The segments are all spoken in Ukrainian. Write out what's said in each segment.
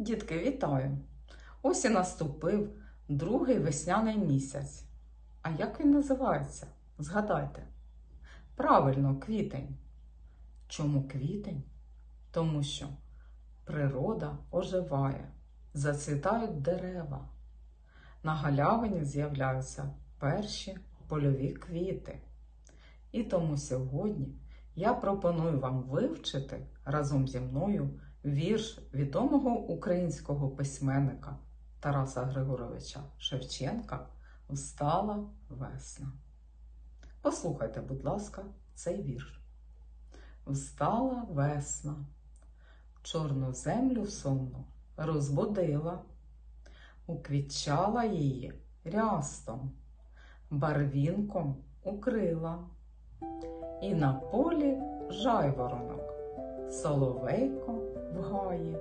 Дітки, вітаю! Ось і наступив другий весняний місяць. А як він називається? Згадайте. Правильно, квітень. Чому квітень? Тому що природа оживає, зацвітають дерева. На галявині з'являються перші польові квіти. І тому сьогодні я пропоную вам вивчити разом зі мною вірш відомого українського письменника Тараса Григоровича Шевченка Встала весна. Послухайте, будь ласка, цей вірш. Встала весна, чорну землю сонну розбудила, уквітчала її рястом, барвінком укрила, і на полі жайворонок, соловейко в гаї,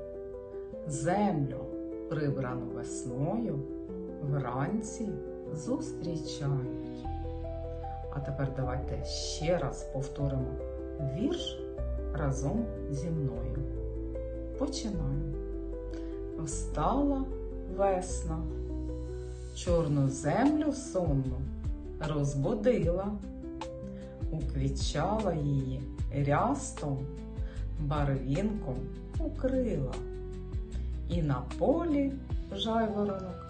землю, прибрану весною, вранці зустрічають. А тепер давайте ще раз повторимо вірш разом зі мною. Починаємо. Встала весна, чорну землю сонну розбудила, уквічала її рястом, барвінком укрила. І на полі жайворонок,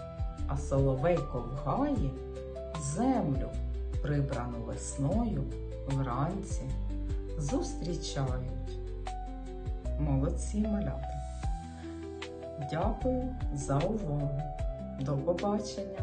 а соловейко в гаї землю, прибрану весною вранці, зустрічають. Молодці малята! Дякую за увагу. До побачення!